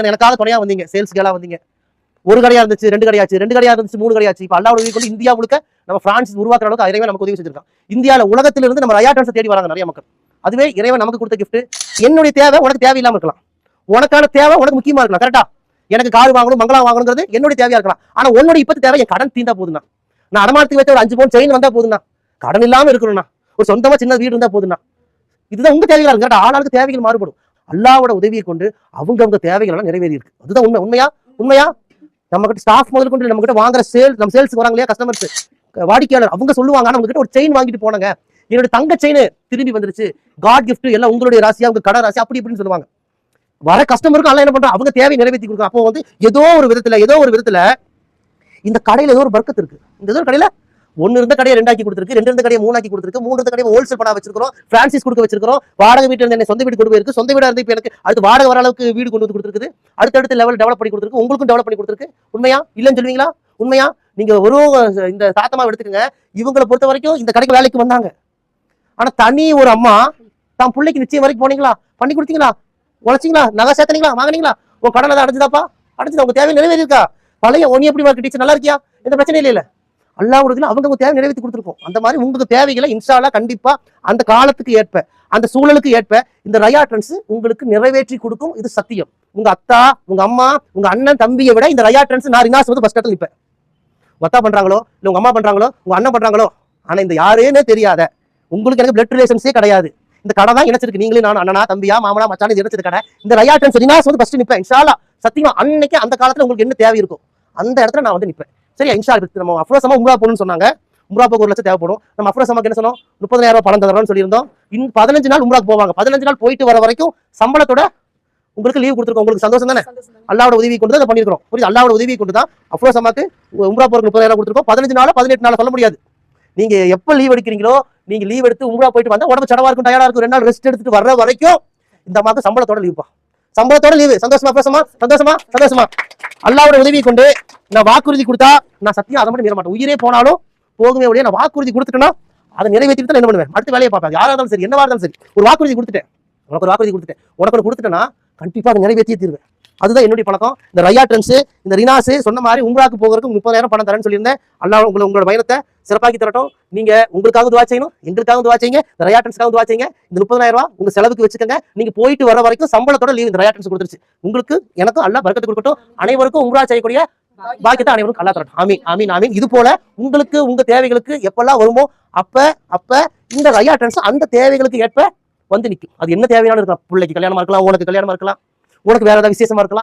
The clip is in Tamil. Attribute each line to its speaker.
Speaker 1: எனக்காக துணையா வந்தீங்க? சேல்ஸ் கேலா வந்தீங்க. ஒரு கடையா இருந்துச்சு ரெண்டு கடையாச்சு ரெண்டு கடையா இருந்துச்சு மூணு கடையாச்சு இப்போ அல்லாவோட உதவி கொண்டு இந்தியா முழுக்க நம்ம பிரான்ஸ் உருவாக்குற அளவுக்கு இறைவன் நமக்கு உதவி செஞ்சிருக்கான். இந்தியாவில் உலகத்திலிருந்து நம்ம ரயாட்டன்ஸை தேடி வராங்க நிறைய மக்கள். அதுவே இறைவன் நமக்கு கொடுத்த கிஃப்ட் என்னுடைய தேவை உனக்கு தேவையில்லாம இருக்கலாம். உனக்கான தேவை உனக்கு முக்கியமா இருக்கலாம். கரெக்டா எனக்கு கார் வாங்கணும் பங்களா வாங்கணுங்கிறது என்னுடைய தேவையா இருக்கலாம். ஆனா உன்னோட இப்பத்து தேவை என் கடன் தீந்தா போதுண்ணா நான் அடமானத்துக்கு வைத்த ஒரு அஞ்சு பவுன் செயின் வந்தா போதுண்ணா கடன் இல்லாம இருக்கணும்ண்ணா. ஒரு சொந்தமா சின்ன வீடு இருந்தா போதுண்ணா இதுதான் உங்க தேவைகள் இருக்கு ஆளாளுக்கு தேவைகள் மாறுபடும். அல்லாவோட உதவியை கொண்டு அவங்கவுங்க தேவைகள் எல்லாம் நிறைவேறி இருக்கு அதுதான் உண்மை. உண்மையா? உண்மையா? நம்ம கிட்ட ஸ்டாஃப் முதல் கொண்டு நம்ம கிட்ட வாங்குற சேல் நம்ம சேல்ஸ் வராங்க இல்லையா கஸ்டமர்ஸ் வாடிக்கையாளர் அவங்க சொல்லுவாங்க. நம்ம கிட்ட ஒரு செயின் வாங்கிட்டு போனாங்க. என்னோட தங்க செயின் திரும்பி வந்துருச்சு. காட் கிஃப்ட் எல்லாம் உங்களுடைய ராசியா உங்க கடை ராசி அப்படி இப்படின்னு சொல்லுவாங்க. வர கஸ்டமருக்கும் எல்லாம் என்ன பண்றோம்? அவங்க தேவை நிறைவேற்றி கொடுக்கும் அப்போ வந்து ஏதோ ஒரு விதத்துல ஏதோ ஒரு விதத்துல இந்த கடையில ஏதோ ஒரு பர்க்கத்து இருக்கு. இந்த ஏதோ ஒரு கடையில ஒன்னு இருந்த கடையை ரெண்டாக்கி கொடுத்துருக்கு ரெண்டு இருந்த கடையை மூணாக்கி கொடுத்துருக்கு மூணு இருந்த கடையை ஹோல்சேல் பண்ண வச்சிருக்கிறோம் பிரான்சிஸ் கொடுக்க வச்சிருக்கிறோம். வாடகை வீட்டுல இருந்து என்ன சொந்த வீடு கொண்டு போயிருக்கு. சொந்த வீடா இருந்து இப்போ எனக்கு அடுத்து வாடகை வர அளவுக்கு வீடு கொண்டு வந்து கொடுத்துருக்குது. அடுத்தடுத்து லெவல் டெவலப் பண்ணி கொடுத்துருக்கு. உங்களுக்கும் டெவலப் பண்ணி கொடுத்துருக்கு. உண்மையா? இல்லைன்னு சொல்லுவீங்களா? உண்மையா? நீங்க ஒரு இந்த தாத்தமா எடுத்துக்கங்க. இவங்களை பொறுத்த வரைக்கும் இந்த கடைக்கு வேலைக்கு வந்தாங்க. ஆனா தனி ஒரு அம்மா தான் பிள்ளைக்கு நிச்சயம் வரைக்கும் போனீங்களா? பண்ணி கொடுத்தீங்களா? உழைச்சிங்களா? நகை சேர்த்தனீங்களா? வாங்குனீங்களா? உன் கடனை தான் அடைஞ்சுதாப்பா? அடைஞ்சதா உங்க தேவை நிறைவேறியிருக்கா? பழைய ஒனி எப்படி டீச்சர் நல்லா இருக்கியா? எந்த பிரச்சனையும் இல்ல அல்லாவுடைய அவங்க தேவை நிறைவேற்றி கொடுத்துருக்கோம். அந்த மாதிரி உங்களுக்கு தேவைகளை இன்ஷால்லா கண்டிப்பா அந்த காலத்துக்கு ஏற்ப அந்த சூழலுக்கு ஏற்ப இந்த ரயா ட்ரெண்ட்ஸ் உங்களுக்கு நிறைவேற்றி கொடுக்கும். இது சத்தியம். உங்க அத்தா உங்க அம்மா உங்க அண்ணன் தம்பியை விட இந்த ரயா ட்ரெண்ட்ஸ் நான் ரினாஸ் வந்து ஃபர்ஸ்ட் இடத்துல நிற்பேன் உங்க அத்தா பண்றாங்களோ? இல்லை உங்க அம்மா பண்றாங்களோ? உங்க அண்ணன் பண்றாங்களோ? ஆனா இந்த யாருன்னு தெரியாத. உங்களுக்கு எனக்கு பிளட் ரிலேஷன்ஸே கிடையாது. இந்த கடை தான் இணைச்சிருக்கு. நீங்களே நான் அண்ணனா தம்பியா மாமனா மச்சான் இது இணைச்சது கடை. இந்த ரயா ட்ரெண்ட்ஸ் ரினாஸ் வந்து ஃபர்ஸ்ட் நிற்பேன் இன்ஷாலா சத்தியமா அன்னைக்கு அந்த காலத்துல உங்களுக்கு என்ன தேவை இருக்கும் அந்த இடத்துல நான் வந்து நிற்பேன் சரி இன்ஷா நம்ம அஃப்ரோசமா உம்ரா போகணும்னு சொன்னாங்க. உம்ரா போக ஒரு லட்சம் தேவைப்படும். நம்ம அஃப்ரோசமாக்கு என்ன சொன்னோம்? முப்பதாயிரம் ரூபாய் பணம் தரோம்னு சொல்லியிருந்தோம். இன்னும் பதினஞ்சு நாள் உம்ராக்கு போவாங்க. பதினஞ்சு நாள் போயிட்டு வர வரைக்கும் சம்பளத்தோட உங்களுக்கு லீவ் கொடுத்துருக்கோம். உங்களுக்கு சந்தோஷம் தானே? அல்லாவோட உதவி கொண்டு தான் இதை பண்ணிருக்கோம் புரியுது? அல்லாவோட உதவி கொண்டு தான் அஃப்ரோசமாக்கு உம்ரா போறதுக்கு முப்பதாயிரம் கொடுத்துருக்கோம். பதினஞ்சு நாள் பதினெட்டு நாள் சொல்ல முடியாது. நீங்க எப்ப லீவ் எடுக்கிறீங்களோ நீங்க லீவ் எடுத்து உம்ரா போயிட்டு வந்தா உடம்பு சடவா இருக்கும் டயர்டா இருக்கும். ரெண்டு நாள் ரெஸ்ட் எடுத்துட்டு வர்ற வரைக்கும் இந்த மாதம் சம்பளத்தோட லீவ்ப்பா சம்பளத்தோட லீவு சந்தோஷமா பேசமா சந்தோஷமா சந்தோஷமா. அல்லாவோட உதவியை கொண்டு நான் வாக்குறுதி கொடுத்தா நான் சத்தியம் அதை மட்டும் மீற மாட்டேன். உயிரே போனாலும் போகுமே ஒழிய நான் வாக்குறுதி கொடுத்துட்டேன்னா அதை நிறைவேற்றிட்டு தான் என்ன பண்ணுவேன்? அடுத்த வேலையை பார்ப்பேன். யாராக இருந்தாலும் சரி என்னவா இருந்தாலும் சரி. ஒரு வாக்குறுதி கொடுத்துட்டேன். உனக்கு ஒரு வாக்குறுதி கொடுத்துட்டேன். உனக்கு கொடுத்துட்டேன்னா கண்டிப்பாக அதை நிறைவேற்றியே தீர்வேன். அதுதான் என்னுடைய பழக்கம். இந்த ரயா ட்ரெண்ட்ஸ் இந்த ரினாஸ் சொன்ன மாதிரி உங்களாக்கு போகிறதுக்கு முப்பதாயிரம் பணம் தரேன்னு சொல்லியிருந்தேன். அல்லாஹ் உங்களை உங்களோட பயணத்தை சிறப்பாக்கி தரட்டும். நீங்க உங்களுக்காக துவா செய்யணும் எங்களுக்காக துவா செய்யுங்க இந்த ரயா துவா செய்யுங்க. இந்த முப்பதாயிரம் ரூபாய் உங்க செலவுக்கு வச்சுக்கோங்க. நீங்க போயிட்டு வர வரைக்கும் சம்பளத்தோட லீவ் இந்த ரயாட்டன்ஸ் கொடுத்துருச்சு. உங்களுக்கு எனக்கும் நல்லா பரக்கத்து கொடுக்கட்டும். அனைவருக்கும் உங்களா செய்யக்கூடிய பாக்கியத்தை அனைவருக்கும் அல்லா தரட்டும். ஆமீன் ஆமீன் ஆமீன். இது போல உங்களுக்கு உங்க தேவைகளுக்கு எப்பெல்லாம் வருமோ அப்ப அப்ப இந்த ரயா அந்த தேவைகளுக்கு ஏற்ப வந்து நிற்கும் அது என்ன தேவையான இருக்கலாம்? பிள்ளைக்கு கல்யாணமா இருக்கலாம் உனக்கு கல்யாணமா இருக்கலாம். உனக்கு வேற ஏதாவது விசேஷமா இருக்கலாம்.